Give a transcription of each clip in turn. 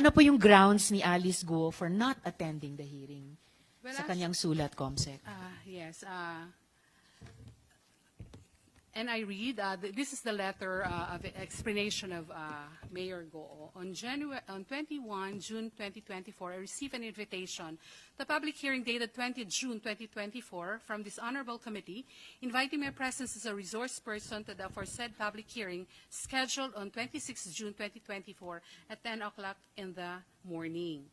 ano po yung grounds ni Alice Guo for not attending the hearing? Well, sa kanyang sulat, Comsec. Uh, yes. Uh, and I read, uh, th- this is the letter uh, of explanation of uh, Mayor Go. On, January, on 21 June 2024, I received an invitation the public hearing dated 20 June 2024 from this honorable committee, inviting my presence as a resource person to the aforesaid public hearing scheduled on 26 June 2024 at 10 o'clock in the morning.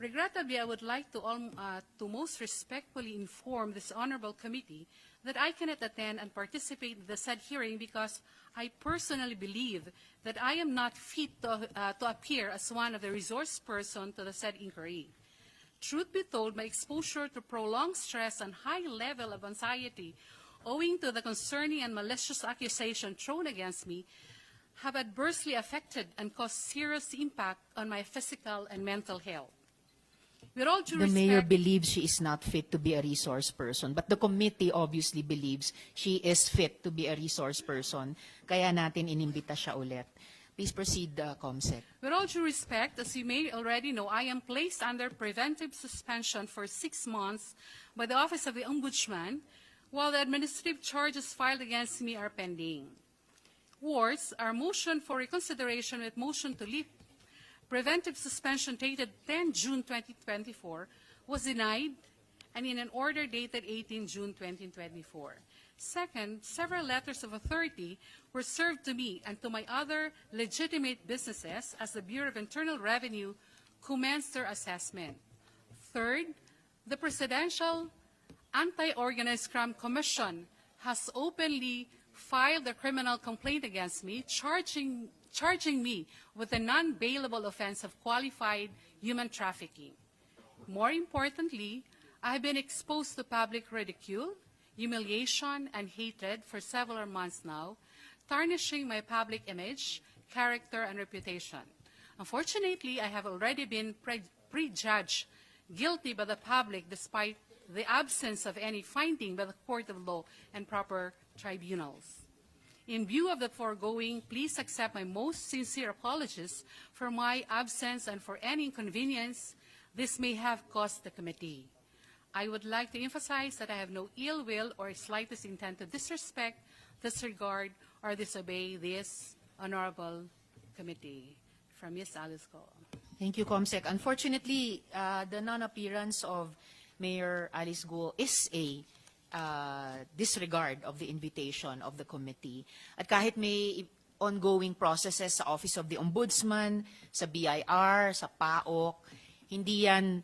Regrettably, I would like to, uh, to most respectfully inform this honorable committee that I cannot attend and participate in the said hearing because I personally believe that I am not fit to, uh, to appear as one of the resource person to the said inquiry. Truth be told, my exposure to prolonged stress and high level of anxiety owing to the concerning and malicious accusation thrown against me have adversely affected and caused serious impact on my physical and mental health. The mayor believes she is not fit to be a resource person, but the committee obviously believes she is fit to be a resource person, kaya natin inimbita siya ulit. Please proceed, uh, Comsec. with all due respect, as you may already know, I am placed under preventive suspension for six months by the Office of the Ombudsman, while the administrative charges filed against me are pending. Worse, our motion for reconsideration with motion to lift preventive suspension dated 10 June 2024 was denied and in an order dated 18 June 2024. Second, several letters of authority were served to me and to my other legitimate businesses as the Bureau of Internal Revenue commenced their assessment. Third, the Presidential Anti-Organized Crime Commission has openly filed a criminal complaint against me, charging, charging me with a non-bailable offense of qualified human trafficking. More importantly, I have been exposed to public ridicule, humiliation, and hatred for several months now, tarnishing my public image, character, and reputation. Unfortunately, I have already been pre- prejudged guilty by the public despite the absence of any finding by the court of law and proper tribunals. In view of the foregoing, please accept my most sincere apologies for my absence and for any inconvenience this may have caused the committee. I would like to emphasize that I have no ill will or slightest intent to disrespect, disregard, or disobey this honorable committee. From Ms. Alice Go. Thank you, Comsec. Unfortunately, uh, the non-appearance of Mayor Alice Guo is a uh, disregard of the invitation of the committee. At kahit may ongoing processes sa Office of the Ombudsman, sa BIR, sa PAOK, hindi yan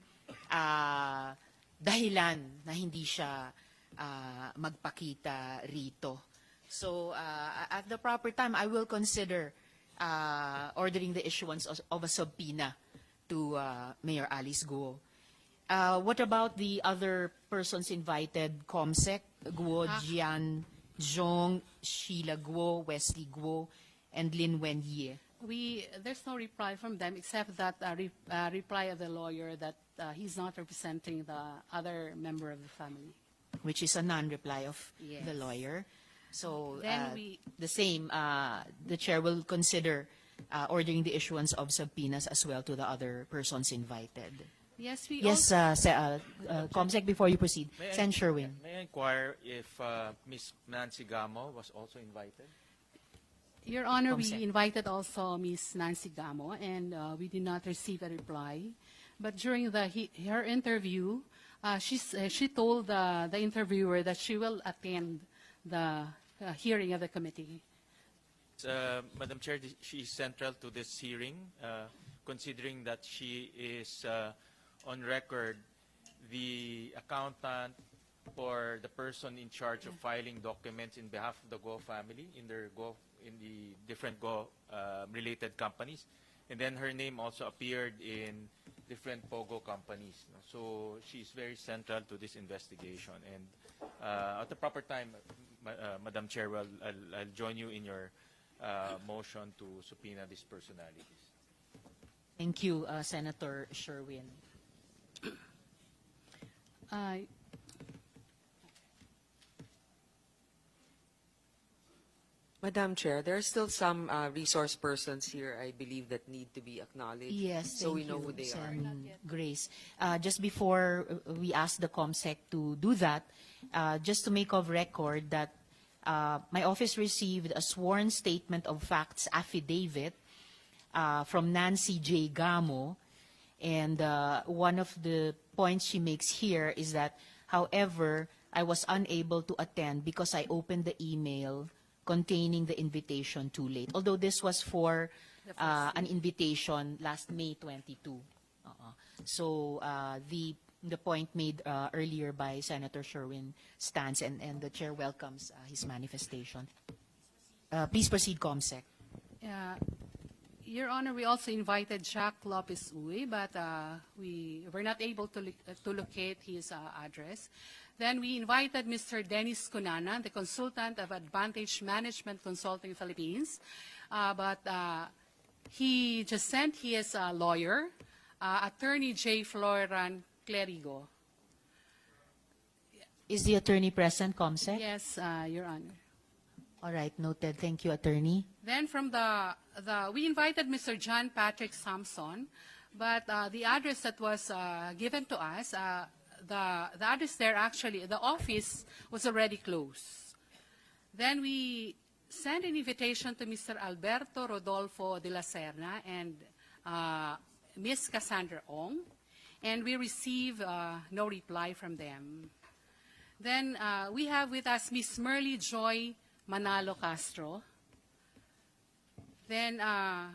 ah, dahilan na hindi siya ah, magpakita rito. So, uh, at the proper time, I will consider uh, ordering the issuance of a subpoena to uh, Mayor Alice Guo. Uh, what about the other persons invited? Comsec, Guo, Ah. Jian, Zhong, Sheila Guo, Wesley Guo, and Lin Wenye, We, there's no reply from them except that uh, re, uh, reply of the lawyer that uh, he's not representing the other member of the family. which is a non-reply of Yes. the lawyer. So Then uh, we- the same, uh, the chair will consider uh, ordering the issuance of subpoenas as well to the other persons invited. Yes, we Yes, also, uh, Se- uh, uh, Comsec, before you proceed, May I- Sen Sherwin. May I inquire if uh, Ms. Nancy Gamo was also invited? Your Honor, we Comsec. invited also Ms. Nancy Gamo, and uh, we did not receive a reply. But during the, he, her interview, uh, she's, uh, she told the, the interviewer that she will attend the uh, hearing of the committee. Uh, Madam Chair, th- she is central to this hearing, uh, considering that she is uh, on record the accountant or the person in charge of filing documents in behalf of the Go family in their Go in the different Go uh, related companies, and then her name also appeared in different Pogo companies. no? So she's very central to this investigation, and uh, at the proper time, uh, Madam Chair, I'll, I'll, I'll join you in your uh, motion to subpoena these personalities. Thank you, uh, Senator Sherwin. Uh, Madam Chair, there are still some uh, resource persons here, I believe, that need to be acknowledged. Yes, So we know you, who they are. Grace. Uh, Just before uh, we ask the COMSEC to do that, uh, just to make of record that uh, my office received a sworn statement of facts affidavit uh, from Nancy J. Gamo, and uh, one of the points she makes here is that, however, I was unable to attend because I opened the email containing the invitation too late. Although this was for uh, an invitation last May 22. Oo. So uh, the the point made uh, earlier by Senator Sherwin stands, and, and the chair welcomes uh, his manifestation. Uh, please proceed, COMSEC. Uh, Your Honor, we also invited Jack Lopez Uy, but uh, we were not able to, lo- uh, to locate his uh, address. Then we invited Mr. Dennis Cunana, the consultant of Advantage Management Consulting Philippines, uh, but uh, he just sent his uh, lawyer, uh, Attorney J. Floran Clerigo. Is the attorney present, COMSEC? Yes, uh, Your Honor. All right, noted. Thank you, attorney. Then from the, the we invited Mr. John Patrick Sampson, but uh, the address that was uh, given to us, uh, the, the address there actually, the office was already closed. Then we sent an invitation to Mr. Alberto Rodolfo de la Serna and uh, Ms. Cassandra Ong, and we received uh, no reply from them. Then uh, we have with us Ms. Merly Joy Manalo Castro. Then, uh,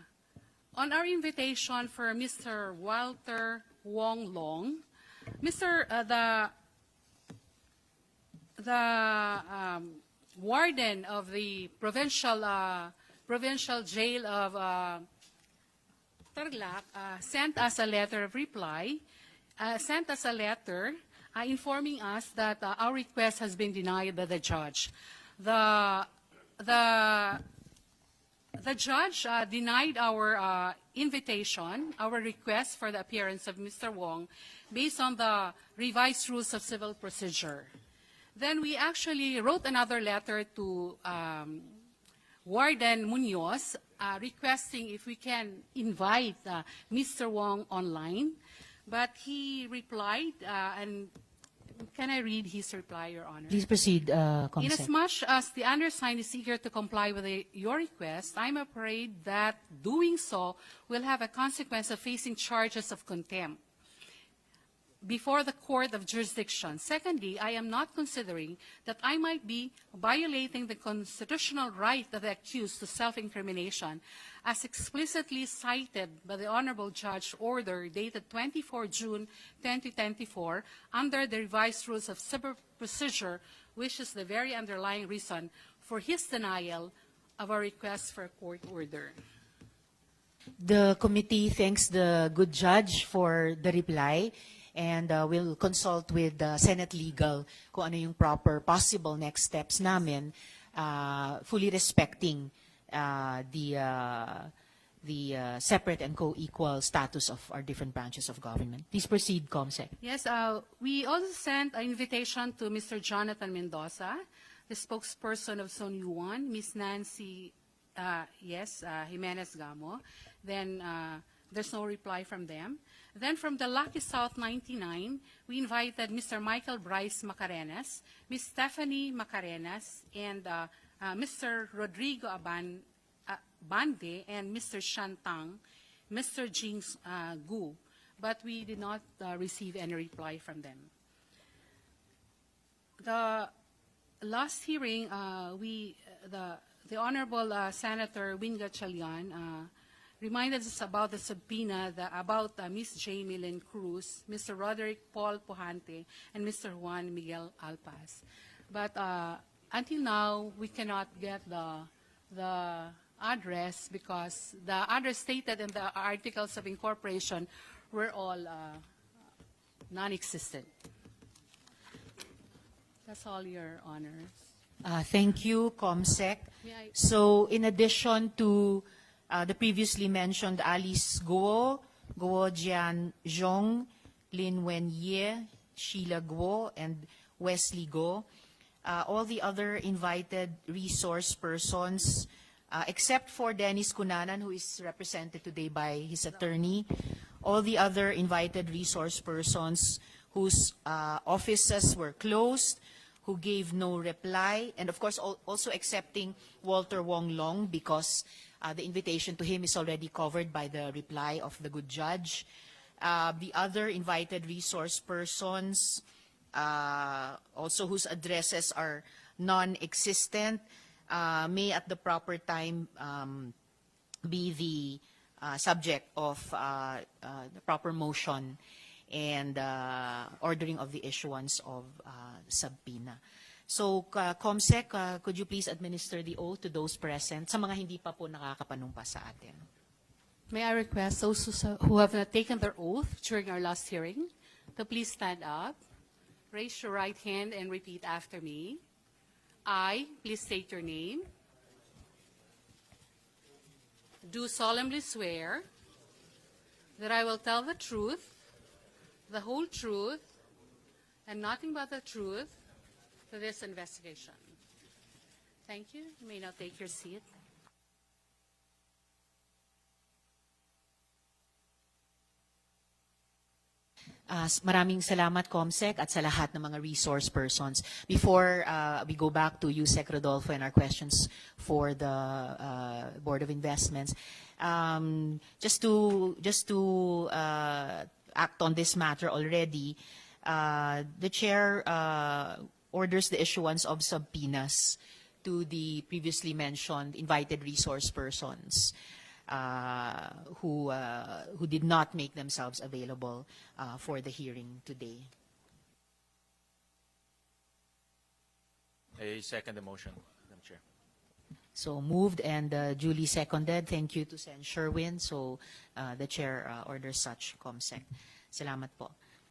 on our invitation for Mr. Walter Wong Long, Mr. Uh, the the um, warden of the provincial uh, provincial jail of uh, Tarlac uh, sent us a letter of reply, uh, sent us a letter uh, informing us that uh, our request has been denied by the judge. The, the, the judge uh, denied our uh, invitation, our request for the appearance of Mr. Wong based on the revised rules of civil procedure. Then we actually wrote another letter to um, Warden Munoz uh, requesting if we can invite uh, Mr. Wong online. But he replied, uh, and can I read his reply, Your Honor? Please proceed, uh, COMSEC. Inasmuch as the undersigned is eager to comply with the- your request, I'm afraid that doing so will have a consequence of facing charges of contempt before the court of jurisdiction. Secondly, I am not considering that I might be violating the constitutional right of the accused to self-incrimination as explicitly cited by the Honorable Judge Order dated 24 June 2024 under the revised rules of civil procedure, which is the very underlying reason for his denial of a request for a court order. The committee thanks the good judge for the reply and uh, will consult with the Senate Legal kung ano yung proper possible next steps namin, uh, fully respecting uh, the uh, the uh, separate and co-equal status of our different branches of government. Please proceed, COMSEC. Yes, uh, we also sent an invitation to Mr. Jonathan Mendoza, the spokesperson of Son Yuan, Ms. Nancy, uh, yes, uh, Jimenez Gamo. Then uh, there's no reply from them. Then from the Lucky South 99, we invited Mr. Michael Bryce Macarenas, Ms. Stephanie Macarenas, and uh, uh, Mr. Rodrigo Aban, uh, Bande, and Mr. Shantang, Mr. Jing uh, Gu, but we did not uh, receive any reply from them. The last hearing, uh, we, the, the Honorable uh, Senator Winga Chalian reminded us about the subpoena the, about uh, Ms. Cruz, Mr. Roderick Paul Pujante, and Mr. Juan Miguel Alpaz. But uh, until now, we cannot get the, the address because the address stated in the articles of incorporation were all uh, non-existent. That's all, Your Honors. Uh, Thank you, COMSEC. So in addition to uh, the previously mentioned Alice Guo, Guo Jian Zhong, Lin Wen Ye, Sheila Guo, and Wesley Guo, uh, all the other invited resource persons, uh, except for Dennis Cunanan, who is represented today by his attorney, all the other invited resource persons whose uh, offices were closed, who gave no reply, and of course, al- also accepting Walter Wong Long because uh, the invitation to him is already covered by the reply of the good judge. Uh, the other invited resource persons, uh, also whose addresses are non-existent, uh, may at the proper time um, be the uh, subject of uh, the proper motion and uh, ordering of the issuance of uh, subpoena. So, uh, Comsec, uh, could you please administer the oath to those present sa mga hindi pa po nakakapanumpa sa atin? May I request those who- have not taken their oath during our last hearing to please stand up, raise your right hand, and repeat after me. I, please state your name, do solemnly swear that I will tell the truth, the whole truth, and nothing but the truth for this investigation. Thank you. You may now take your seat. Uh, maraming salamat, Comsec, at sa lahat ng mga resource persons. Before uh, we go back to you, Sec Rodolfo, and our questions for the uh, Board of Investments, um, just to just to uh, act on this matter already, uh, the chair uh, orders the issuance of subpoenas to the previously mentioned invited resource persons uh, who, uh, who did not make themselves available uh, for the hearing today. I second the motion, Madam Chair. So moved and uh, duly seconded. Thank you to Sen. Sherwin. So uh, the chair uh, orders such, Comsec. Salamat po.